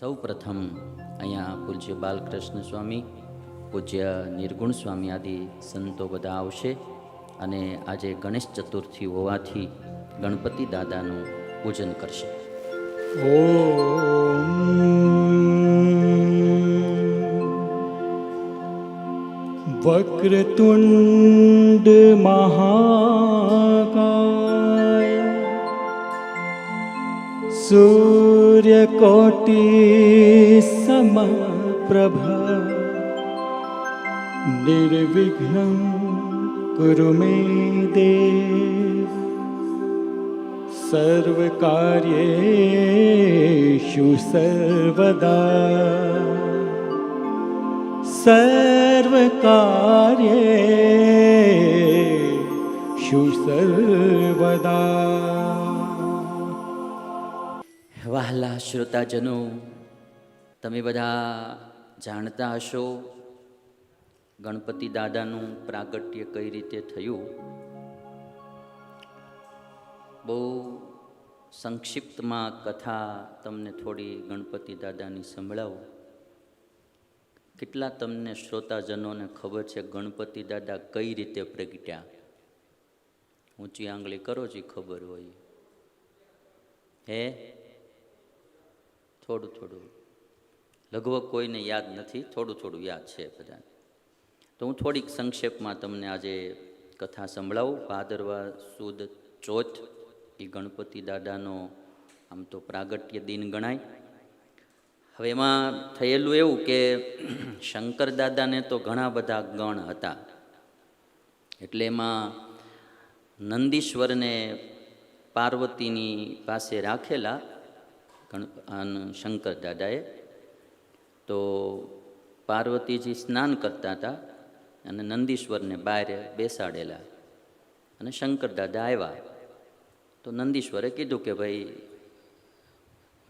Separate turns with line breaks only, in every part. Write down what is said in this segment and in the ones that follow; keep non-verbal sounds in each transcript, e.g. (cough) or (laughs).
સૌ પ્રથમ અહીંયા પૂજ્ય બાલકૃષ્ણ સ્વામી, પૂજ્ય નિર્ગુણ સ્વામી આદિ સંતો બધા આવશે અને આજે ગણેશ ચતુર્થી હોવાથી ગણપતિ દાદાનું પૂજન કરશે.
વક્રતુંડ મહાકાય. સુ सूर्यकोटि समप्रभा निर्विघ्नं कुरु मे देव सर्वकार्येषु सर्वदा सर्वकार्येषु सर्वदा
વહાલા શ્રોતાજનો, તમે બધા જાણતા હશો ગણપતિ દાદાનું પ્રાગટ્ય કઈ રીતે થયું? બહુ સંક્ષિપ્તમાં કથા તમને થોડી ગણપતિ દાદાની સંભળાવું. કેટલા તમને શ્રોતાજનોને ખબર છે ગણપતિ દાદા કઈ રીતે પ્રગટ્યા? ઊંચી આંગળી કરો જે ખબર હોય. હે? થોડું થોડું. લગભગ કોઈને યાદ નથી, થોડું થોડું યાદ છે બધાને. તો હું થોડીક સંક્ષેપમાં તમને આજે કથા સંભળાવું. ભાદરવા સુદ ચોથ, એ ગણપતિ દાદાનો આમ તો પ્રાગટ્ય દિન ગણાય. હવે એમાં થયેલું એવું કે (clears throat) શંકર દાદાને તો ઘણા બધા ગણ હતા. એટલે એમાં નંદીશ્વરને પાર્વતીની પાસે રાખેલા ગણ શંકર દાદાએ તો પાર્વતીજી સ્નાન કરતા હતા અને નંદીશ્વરને બહાર બેસાડેલા અને શંકર દાદા આવ્યા. તો નંદીશ્વરે કીધું કે ભાઈ,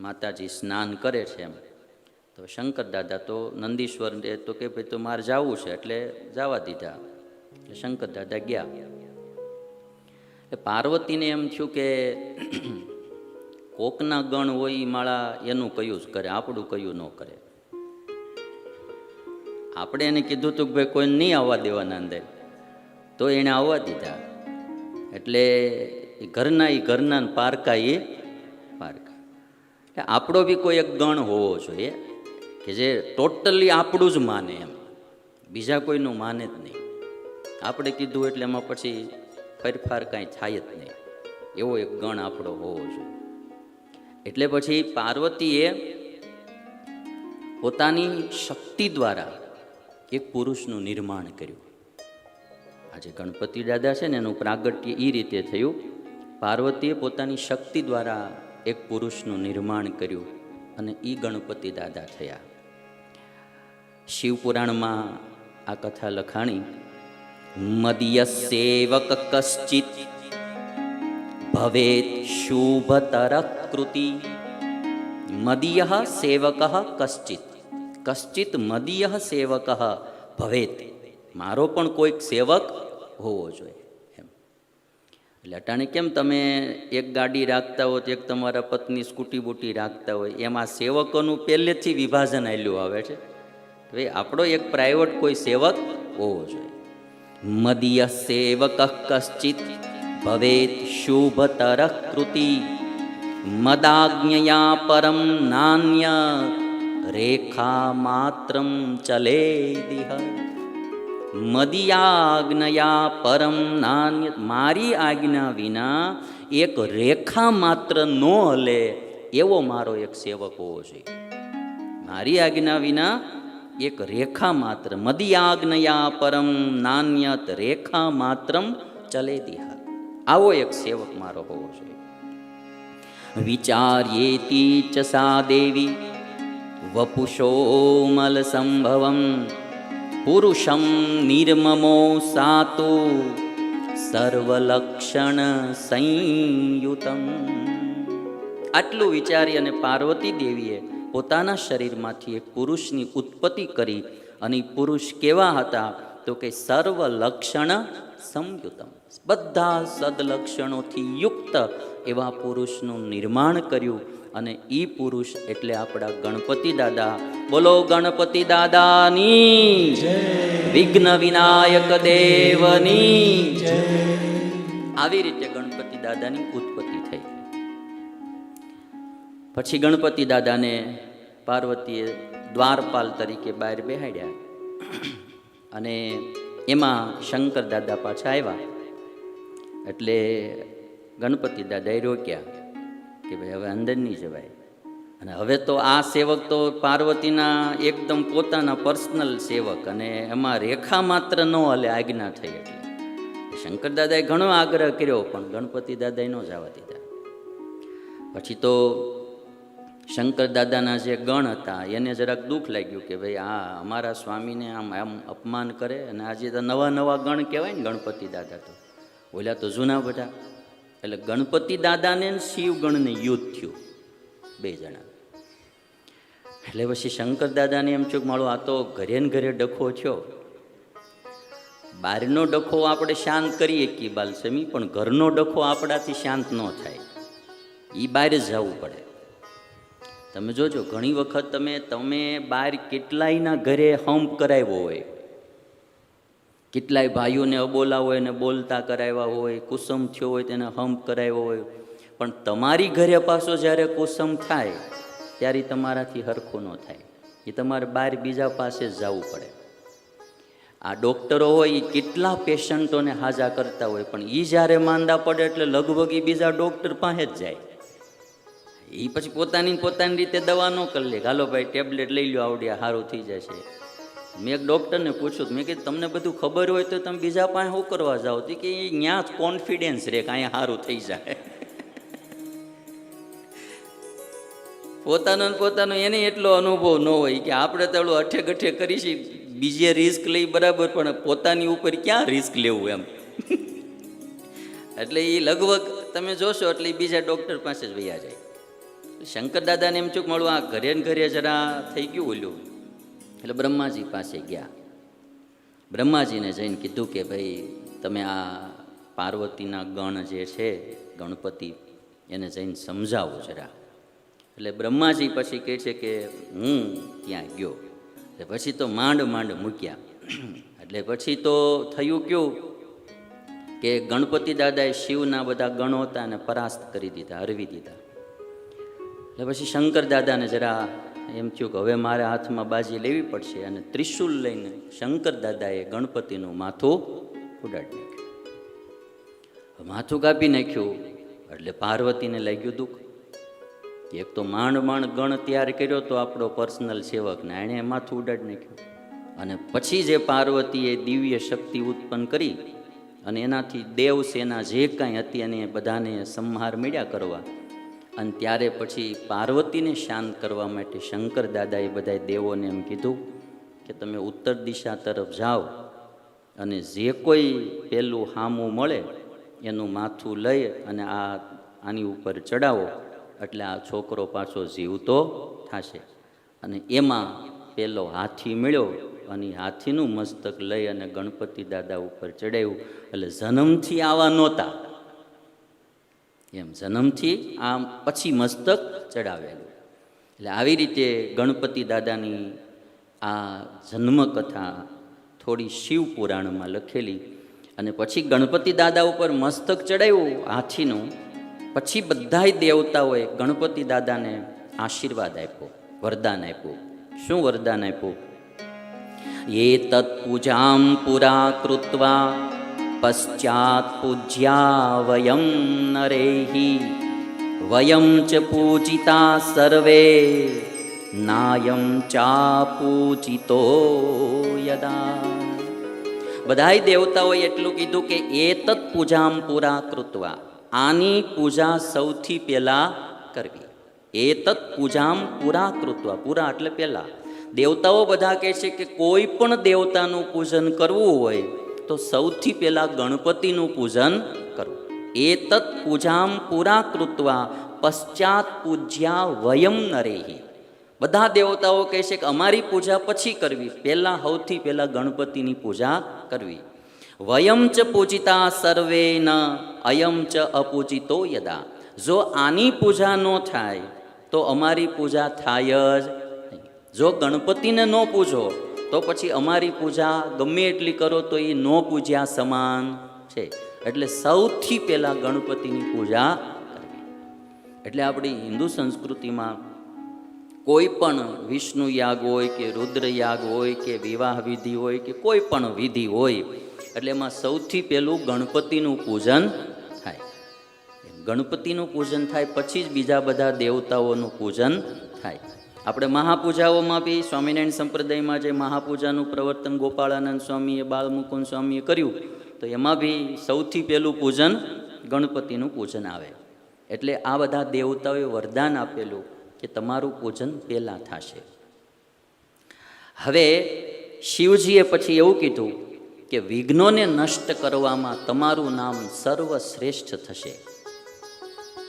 માતાજી સ્નાન કરે છે એમ. તો શંકર દાદા તો નંદીશ્વરને તો કે ભાઈ, તો મારે જવું છે એટલે જવા દીધા. શંકર દાદા ગયા. એટલે પાર્વતીને એમ થયું કે કોકના ગણ હોય એ માળા એનું કયું જ કરે, આપણું કયું ન કરે. આપણે એને કીધું હતું કે ભાઈ કોઈ નહીં આવવા દેવાના અંદર. તો એણે આવવા દીધા. એટલે એ ઘરના એ ઘરના પારકા એ પારકા. એટલે આપણો બી કોઈ એક ગણ હોવો જોઈએ કે જે ટોટલી આપણું જ માને એમ. બીજા કોઈનું માને જ નહીં. આપણે કીધું એટલે એમાં પછી ફેરફાર કાંઈ થાય જ નહીં. એવો એક ગણ આપણો હોવો જોઈએ. એટલે પછી પાર્વતીએ પોતાની શક્તિ દ્વારા એક પુરુષનું નિર્માણ કર્યું. આજે ગણપતિ દાદા છે ને એનું પ્રાગટ્ય એ રીતે થયું. પાર્વતીએ પોતાની શક્તિ દ્વારા એક પુરુષનું નિર્માણ કર્યું અને એ ગણપતિ દાદા થયા. શિવપુરાણમાં આ કથા લખાણી, મદિય સેવક કશ્ચિત ભવેત શુભતર કૃતિ મદીય સેવક કશ્ચિત કશ્ચિત મદીય સેવક ભવેત મારો પણ કોઈક સેવક હોવો જોઈએ એમ એટલે અટાણે કેમ તમે એક ગાડી રાખતા હો તો એક તમારા પત્ની સ્કૂટી બૂટી રાખતા હોય, એમાં સેવકોનું પહેલેથી વિભાજન આવેલું આવે છે? એ આપણો એક પ્રાઇવેટ કોઈ સેવક હોવો જોઈએ. મદીય સેવક કશ્ચિત. ભવેત શુભતર કૃતિ મદાજ્ઞયા પરમ નાન્ય રેખા માત્રમ ચલે દિહ મદિયાજ્ઞયા પરમ નાન્ય મારી આજ્ઞા વિના એક રેખા માત્ર ન હલે એવો મારો એક સેવક હોવો જોઈએ મારી આજ્ઞા વિના એક રેખા માત્ર મદિયાજ્ઞયા પરમ નાન્યત રેખા માત્રમ ચલે દિહ આવો એક સેવક મારો હોવો જોઈએ. વિચાર્યેતી ચ સા દેવી વપુષોમલ સંભવમ, પુરુષમ નિર્મમો સાતુ, સર્વલક્ષણ સંયુતમ. આટલું વિચારી અને પાર્વતી દેવીએ પોતાના શરીરમાંથી એક પુરુષની ઉત્પત્તિ કરી અને પુરુષ કેવા હતા તો કે સર્વ લક્ષણ સંયુતમ. બધા સદલક્ષણોથી યુક્ત એવા પુરુષનું નિર્માણ કર્યું અને એ પુરુષ એટલે આપણા ગણપતિ દાદા. બોલો ગણપતિ દાદાની વિઘ્ન વિનાયક દેવની. આવી રીતે ગણપતિ દાદાની ઉત્પત્તિ થઈ. પછી ગણપતિ દાદાને પાર્વતીએ દ્વારપાલ તરીકે બહાર બેહાડ્યા. અને એમાં શંકર દાદા પાછા આવ્યા. એટલે ગણપતિ દાદાએ રોક્યા કે ભાઈ હવે અંદર નહીં જવાય. અને હવે તો આ સેવક તો પાર્વતીના એકદમ પોતાના પર્સનલ સેવક અને એમાં રેખા માત્ર ન હલે, આજ્ઞા થઈ એટલે. શંકર દાદાએ ઘણો આગ્રહ કર્યો, પણ ગણપતિ દાદાએ ન જવા દીધા. પછી તો શંકર દાદાના જે ગણ હતા, એને જરાક દુઃખ લાગ્યું કે ભાઈ આ અમારા સ્વામીને આમ આમ અપમાન કરે અને આજે તો નવા નવા ગણ કહેવાય ને ગણપતિ દાદા તો. ઓલા તો જૂના બધા. એટલે ગણપતિ દાદાને શિવગણને યુદ્ધ થયું, બે જણા. એટલે પછી શંકર દાદાને એમ થયું કે મારો આ તો ઘરે ને ઘરે ડખો થયો. બહારનો ડખો આપણે શાંત કરીએ કે બાલસમી, પણ ઘરનો ડખો આપણાથી શાંત ન થાય. એ બહાર જવું પડે. તમે જોજો, ઘણી વખત તમે તમે બહાર કેટલાયના ઘરે હમ્પ કરાવ્યો હોય. કેટલાય ભાઈઓને અબોલા હોય ને બોલતા કરાવ્યા હોય, કુસમ થયો હોય તેને હમ્પ કરાવ્યો હોય. પણ તમારી ઘરે પાછો જ્યારે કુસમ થાય, ત્યારે તમારાથી હરખું ન થાય. એ તમારે બહાર બીજા પાસે જવું પડે. આ ડૉક્ટરો હોય, એ કેટલા પેશન્ટોને હાજા કરતા હોય, પણ એ જ્યારે માંદા પડે એટલે લગભગ એ બીજા ડૉક્ટર પાસે જ જાય. એ પછી પોતાની પોતાની રીતે દવા ન કરી લે હાલો ભાઈ, ટેબ્લેટ લઈ લો આવડ્યા સારું થઈ જશે. મેં એક ડૉક્ટરને પૂછ્યું, મેં કીધું, તમને બધું ખબર હોય તો તમે બીજા પાસે શું કરવા જાઓ? તો કે ત્યાં જ કોન્ફિડન્સ રહે કે અહીંયા સારું થઈ જાય. (laughs) પોતાનો પોતાનો એને એટલો અનુભવ ન હોય કે, આપણે તો અઠે ગઠે કરીશી બીજે રિસ્ક લઈ બરાબર, પણ પોતાની ઉપર ક્યાં રિસ્ક લેવું એમ? (laughs) એટલે એ લગભગ, તમે જોશો એટલે બીજા ડૉક્ટર પાસે જ વૈયા જાય. શંકર દાદાને એમ ચૂક મળું આ ઘરે ને ઘરે જરા થઈ ગયું ઓલું. એટલે બ્રહ્માજી પાસે ગયા. બ્રહ્માજીને જઈને કીધું કે ભાઈ, તમે આ પાર્વતીના ગણ જે છે, ગણપતિ, એને જઈને સમજાવો જરા. એટલે બ્રહ્માજી પછી કહે છે કે હું ત્યાં ગયો. એટલે પછી તો માંડ માંડ મૂક્યા. એટલે પછી તો થયું કયું કે ગણપતિ દાદાએ શિવના બધા ગણો હતા અને પરાસ્ત કરી દીધા, હરવી દીધા. એટલે પછી શંકર દાદાને જરા એમ થયું કે હવે મારે હાથમાં બાજી લેવી પડશે અને ત્રિશુલ લઈને શંકર દાદાએ ગણપતિનું માથું ઉડાડી નાખ્યું. માથું કાપી નાખ્યું, એટલે પાર્વતીને લાગ્યું દુઃખ. એક તો માંડ માંડ ગણ તૈયાર કર્યો તો આપણો પર્સનલ સેવકને એણે માથું ઉડાડી નાખ્યું. અને પછી જે પાર્વતીએ દિવ્ય શક્તિ ઉત્પન્ન કરી અને એનાથી દેવ સેના જે કાંઈ હતી અને એ બધાને સંહાર મળ્યા કરવા અને ત્યારે પછી પાર્વતીને શાંત કરવા માટે શંકર દાદાએ બધા દેવોને એમ કીધું કે તમે ઉત્તર દિશા તરફ જાઓ અને જે કોઈ પેલું હામું મળે એનું માથું લઈ અને આ આની ઉપર ચડાવો એટલે આ છોકરો પાછો જીવતો થશે. અને એમાં પેલો હાથી મળ્યો અને હાથીનું મસ્તક લઈ અને ગણપતિ દાદા ઉપર ચડાવ્યું એટલે જન્મથી આવા નહોતા. એમ જન્મથી આમ પછી મસ્તક ચડાવેલું. એટલે આવી રીતે ગણપતિ દાદાની આ જન્મકથા થોડી શિવ પુરાણમાં લખેલી અને પછી ગણપતિ દાદા ઉપર મસ્તક ચડાવ્યું હાથીનું, પછી બધાય દેવતાઓએ ગણપતિ દાદાને આશીર્વાદ આપ્યો, વરદાન આપ્યું. શું વરદાન આપ્યું? એ તત્પૂજામ પુરા કૃત્વા પશ્ચાત પૂજ્યા વયમ નરેહિ વયમ ચ પૂજિતા સર્વે નાયમ ચા પૂજિતો યદા બધાય દેવતાઓએ એટલું કીધું કે એ તત્ પૂજામ પૂરા કૃત્વા આની પૂજા સૌથી પહેલાં કરવી એ તત્ પૂજામ પૂરા કૃત્વા પૂરા એટલે પહેલાં દેવતાઓ બધા કહે છે કે કોઈ પણ દેવતાનું પૂજન કરવું હોય તો સૌથી પહેલાં ગણપતિનું પૂજન કરવું એ તત્ પૂજામ પૂરા કૃત્વા પશ્ચાત પૂજ્યા વયમ નરેહી. બધા દેવતાઓ કહે છે કે અમારી પૂજા પછી કરવી. પહેલાં સૌથી પહેલાં ગણપતિની પૂજા કરવી. વયમ ચ પૂજિતા સર્વે ન અયમ ચ અપૂજિતો યદા. જો આની પૂજા ન થાય, તો અમારી પૂજા થાય જ જો ગણપતિને ન પૂજો તો પછી અમારી પૂજા ગમે એટલી કરો તો એ ન પૂજ્યા સમાન છે. એટલે સૌથી પહેલાં ગણપતિની પૂજા કરવી. એટલે આપણી હિન્દુ સંસ્કૃતિમાં કોઈ પણ વિષ્ણુ યાગ હોય કે રુદ્ર યાગ હોય કે વિવાહ વિધિ હોય કે કોઈ પણ વિધિ હોય, એટલે એમાં સૌથી પહેલું ગણપતિનું પૂજન થાય. ગણપતિનું પૂજન થાય પછી જ બીજા બધા દેવતાઓનું પૂજન થાય. આપણે મહાપૂજાઓમાં બી સ્વામિનારાયણ સંપ્રદાયમાં જે મહાપૂજાનું પ્રવર્તન ગોપાળાનંદ સ્વામીએ બાળમુકુંદ સ્વામીએ કર્યું, તો એમાં બી સૌથી પહેલું પૂજન ગણપતિનું પૂજન આવે. એટલે આ બધા દેવતાઓએ વરદાન આપેલું કે તમારું પૂજન પહેલાં થશે. હવે શિવજીએ પછી એવું કીધું કે વિઘ્નોને નષ્ટ કરવામાં તમારું નામ સર્વશ્રેષ્ઠ થશે.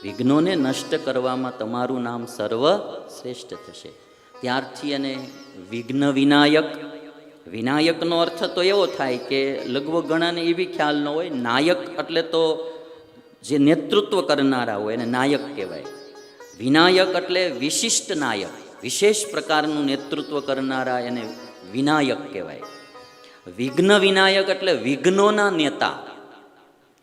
વિઘ્નોને નષ્ટ કરવામાં તમારું નામ સર્વશ્રેષ્ઠ થશે. ત્યારથી એને વિઘ્ન વિનાયક, વિનાયકનો અર્થ તો એવો થાય કે લગભગ એવી ખ્યાલ ન હોય, નાયક એટલે તો જે નેતૃત્વ કરનારા હોય એને નાયક કહેવાય. વિનાયક એટલે વિશિષ્ટ નાયક, વિશેષ પ્રકારનું નેતૃત્વ કરનારા એને વિનાયક કહેવાય. વિઘ્ન વિનાયક એટલે વિઘ્નોના નેતા,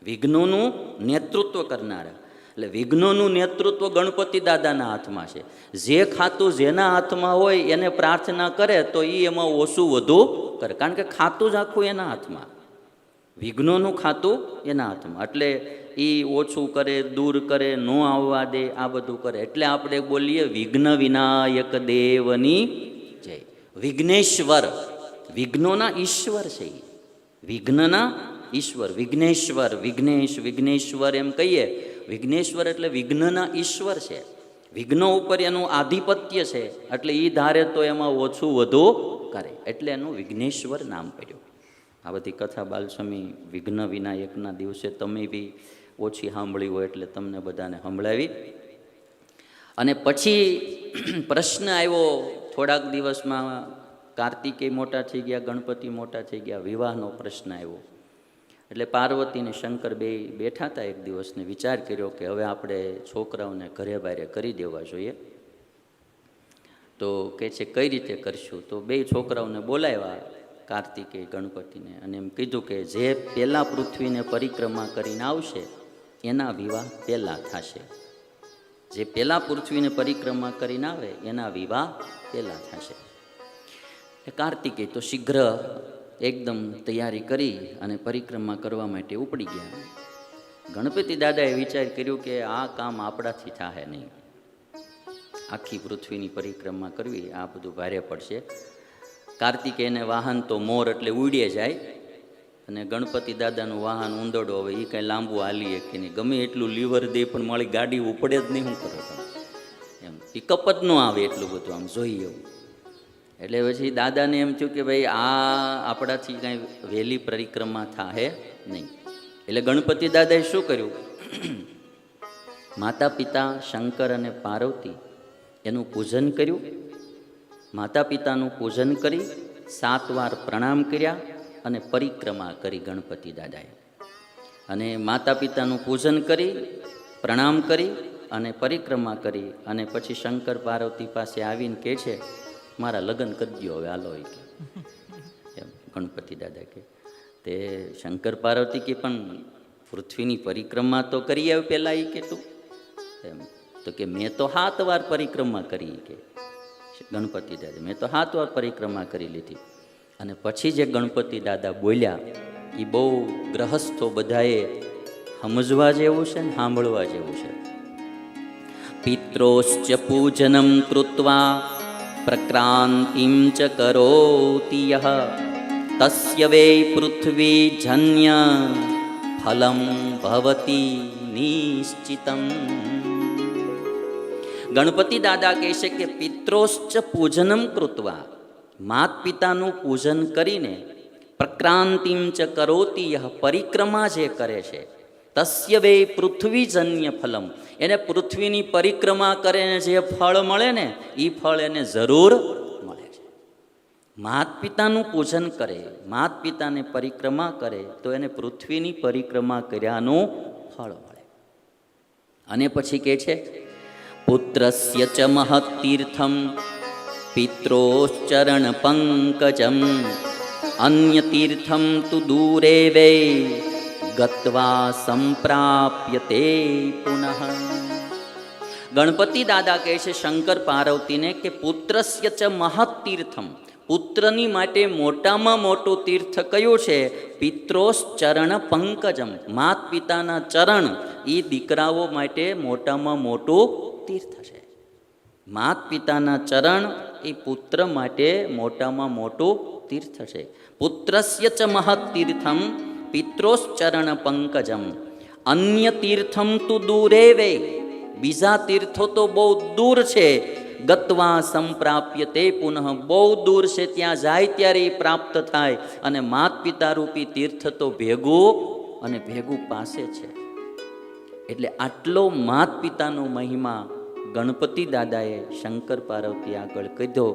વિઘ્નોનું નેતૃત્વ કરનારા. એટલે વિઘ્નોનું નેતૃત્વ ગણપતિ દાદાના હાથમાં છે. જે ખાતું જેના હાથમાં હોય એને પ્રાર્થના કરે તો એ એમાં ઓછું વધુ કરે. કારણ કે ખાતું જ આખું એના હાથમાં. વિઘ્નોનું ખાતું એના હાથમાં. એટલે એ ઓછું કરે, દૂર કરે, ન આવવા દે, આ બધું કરે. એટલે આપણે બોલીએ વિઘ્ન વિનાયક દેવની જય. વિઘ્નેશ્વર. વિઘ્નોના ઈશ્વર છે એ વિઘ્નના ઈશ્વર. વિઘ્નેશ્વર, વિઘ્નેશ, વિઘ્નેશ્વર એમ કહીએ વિઘ્નેશ્વર એટલે વિઘ્નના ઈશ્વર છે. વિઘ્નો ઉપર એનું આધિપત્ય છે. એટલે એ ધારે તો એમાં ઓછું વધુ કરે. એટલે એનું વિઘ્નેશ્વર નામ પડ્યું. આ બધી કથા બાલસ્વામી વિઘ્ન વિનાયકના દિવસે તમે બી ઓછી સાંભળી હોય એટલે તમને બધાને સંભળાવી. અને પછી (clears throat) પ્રશ્ન આવ્યો થોડાક દિવસમાં કાર્તિકેય મોટા થઈ ગયા, ગણપતિ મોટા થઈ ગયા, વિવાહનો પ્રશ્ન આવ્યો. એટલે પાર્વતી અને શંકર બે બેઠા હતા એક દિવસને વિચાર કર્યો કે હવે આપણે છોકરાઓને ઘરે બારે કરી દેવા જોઈએ. તો કહે છે કઈ રીતે કરશું? તો બે છોકરાઓને બોલાવ્યા કાર્તિકે, ગણપતિને અને એમ કીધું કે જે પહેલાં પૃથ્વીને પરિક્રમા કરીને આવશે, એના વિવાહ પહેલાં થશે. જે પહેલાં પૃથ્વીને પરિક્રમા કરીને આવે, એના વિવાહ પહેલાં થશે. કાર્તિકે તો શીઘ્ર એકદમ તૈયારી કરી અને પરિક્રમા કરવા માટે ઉપડી ગયા. ગણપતિ દાદાએ વિચાર કર્યો કે આ કામ આપણાથી થાય નહીં. આખી પૃથ્વીની પરિક્રમા કરવી આ બધું ભારે પડશે. કાર્તિકેયને વાહન તો મોર એટલે ઉડીએ જાય. અને ગણપતિ દાદાનું વાહન ઊંદડો હવે એ કાંઈ લાંબુ હાલી કે નહીં. ગમે એટલું લીવર દે પણ મારી ગાડી ઉપડે જ નહીં, હું કરો એમ પિકઅપ જ ન આવે એટલું બધું, આમ જોઈએ એવું. એટલે પછી દાદાને એમ થયું કે ભાઈ આ આપણાથી કાંઈ વહેલી પરિક્રમા થાહે નહીં. એટલે ગણપતિ દાદાએ શું કર્યું? (clears throat) માતા પિતા શંકર અને પાર્વતી એનું પૂજન કર્યું. માતા પિતાનું પૂજન કરી સાત વાર પ્રણામ કર્યા અને પરિક્રમા કરી ગણપતિ દાદાએ. અને માતા પિતાનું પૂજન કરી, પ્રણામ કરી અને પરિક્રમા કરી અને પછી શંકર પાર્વતી પાસે આવીને કહે છે મારા લગ્ન કરી દો હવે એ કે. એમ ગણપતિ દાદા કે, તે શંકર પાર્વતી કે પણ પૃથ્વીની પરિક્રમા તો કરી આવે પહેલાં એ કે તું. એમ, તો કે મેં તો સાત વાર પરિક્રમા કરી કે. ગણપતિ દાદા, મેં તો સાત વાર પરિક્રમા કરી લીધી. અને પછી જે ગણપતિ દાદા બોલ્યા એ બહુ ગ્રહસ્થો બધાએ સમજવા જેવું છે ને સાંભળવા જેવું છે. પિત્રોશ્ચ પૂજનમ કૃત્વા પ્રક્રાંતિમ ચ કરોતિ યહ તસ્ય વે પૃથ્વી જન્ય ફલમ ભવતિ નિશ્ચિતમ ગણપતિ દાદા કહે છે કે પિત્રોશ્ચ પૂજનમ કૃત્વા માત પિતાનું પૂજન કરીને પ્રક્રાંતિમ ચ કરોતિ યહ પરિક્રમા જે કરે છે તસ્ય વે પૃથ્વીજન્ય ફલમ. એને પૃથ્વીની પરિક્રમા કરીને જે ફળ મળે ને એ ફળ એને જરૂર મળે છે. માત પિતાનું પૂજન કરે, માત પિતાને પરિક્રમા કરે, તો એને પૃથ્વીની પરિક્રમા કર્યાનું ફળ મળે. અને પછી કે છે, પુત્રસ્ય ચ મહત્તીર્થમ પિત્રોચરણ પંકજમ અન્ય તીર્થમ તુ દૂરે વૈ. ગત્વા સંપ્રાપ્યતે પુનઃ ગણપતિ દાદા કહે છે શંકર પાર્વતીને કે પુત્રસ્ય ચ મહત્તીર્થમ પુત્રની માટે મોટામાં મોટું તીર્થ કયું છે પિત્રોસ ચરણ પંકજમ માત પિતાના ચરણ એ દીકરાઓ માટે મોટામાં મોટું તીર્થ છે માત પિતાના ચરણ એ પુત્ર માટે મોટામાં મોટું તીર્થ છે પુત્રસ્ય ચ મહત તીર્થમ પિત્રોશ્ચરણ પંકજમ અન્ય તીર્થમ તું દૂરે વે બીજા તીર્થો તો બહુ દૂર છે ગતવા સંપ્રાપ્ય તે પુનઃ બહુ દૂર છે ત્યાં જાય ત્યારે એ પ્રાપ્ત થાય અને માત પિતા રૂપી તીર્થ તો ભેગું અને ભેગું પાસે છે એટલે આટલો માત પિતાનો મહિમા ગણપતિ દાદાએ શંકર પાર્વતી આગળ કીધો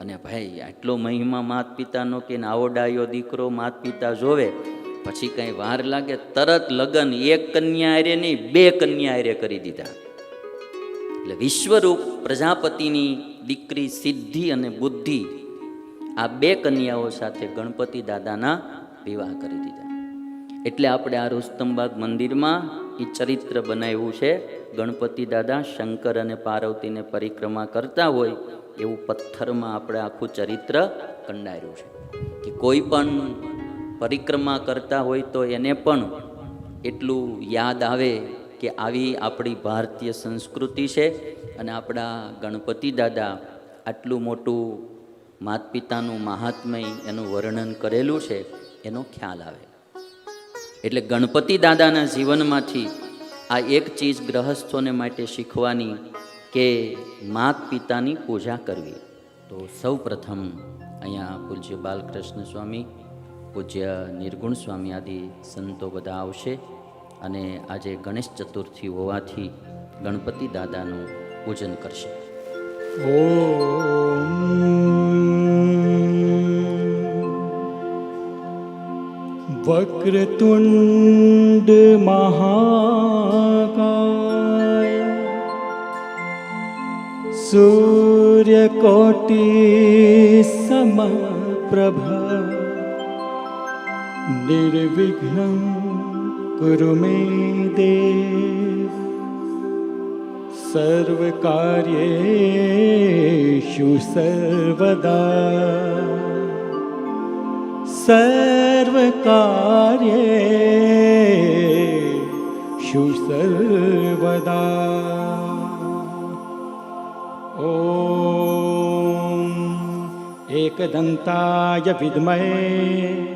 અને ભાઈ આટલો મહિમા માત પિતાનો કે નાવો ડાયો દીકરો માત પિતા જોવે પછી કંઈ વાર લાગે, તરત લગ્ન એક કન્યા નહીં બે કન્યા કરી દીધા. એટલે વિશ્વરૂપ પ્રજાપતિની દીકરી સિદ્ધિ અને બુદ્ધિ આ બે કન્યાઓ સાથે ગણપતિ દાદાના વિવાહ કરી દીધા. એટલે આપણે આ રુસ્તમબાગ મંદિરમાં એ ચરિત્ર બનાવ્યું છે, ગણપતિ દાદા શંકર અને પાર્વતીને પરિક્રમા કરતા હોય એવું પથ્થરમાં આપણે આખું ચરિત્ર કંડાર્યું છે. કે કોઈ પણ પરિક્રમા કરતા હોય તો એને પણ એટલું યાદ આવે કે આવી આપણી ભારતીય સંસ્કૃતિ છે અને આપણા ગણપતિ દાદા આટલું મોટું માત પિતાનું મહાત્મય એનું વર્ણન કરેલું છે, એનો ખ્યાલ આવે. એટલે ગણપતિ દાદાના જીવનમાંથી આ એક ચીજ ગ્રહસ્થોને માટે શીખવાની કે માત પિતાની પૂજા કરવી. તો સૌ પ્રથમ અહીંયા પૂજ્ય બાલકૃષ્ણ સ્વામી પૂજ્ય નિર્ગુણ સ્વામી આદિ સંતો બધા આવશે અને આજે ગણેશ ચતુર્થી હોવાથી ગણપતિ દાદાનું પૂજન કરશે.
વક્રતુંડ મહાકાય. સૂર્યકોટી સમપ્રભા. निर्विघ्नं कुरु मे देव। सर्वकार्येषु सर्वदा। सर्वकार्येषु सर्वदा। ॐ एकदन्ताय विद्महे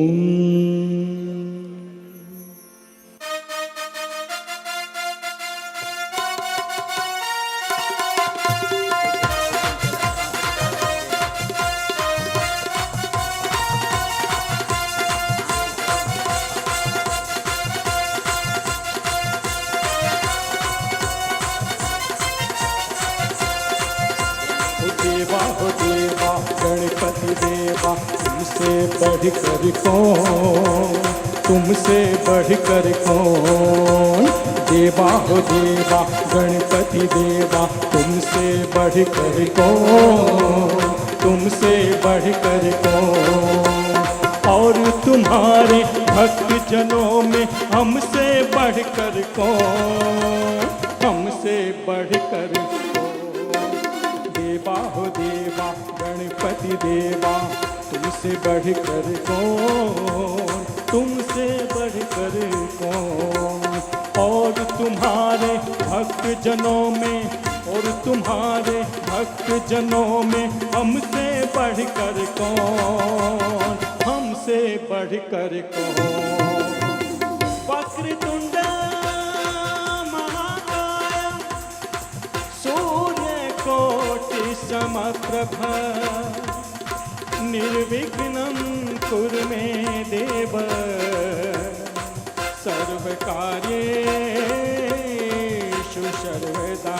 Om बढ़कर कौन और तुम्हारे भक्त जनों में हमसे बढ़कर कौन हमसे बढ़कर कौन देवा हो देवा, गणपति देवा, तुमसे बढ़कर को, तुमसे बढ़कर कौन और तुम्हारे भक्त जनों में, और तुम्हारे भक्त जनों में हमसे बढ़कर कौन हमसे बढ़कर कौन वक्र तुंड महाकाय सूर्य कोटि समप्रभ निर्विघ्नं कुर में देव सर्वकार्येषु सर्वदा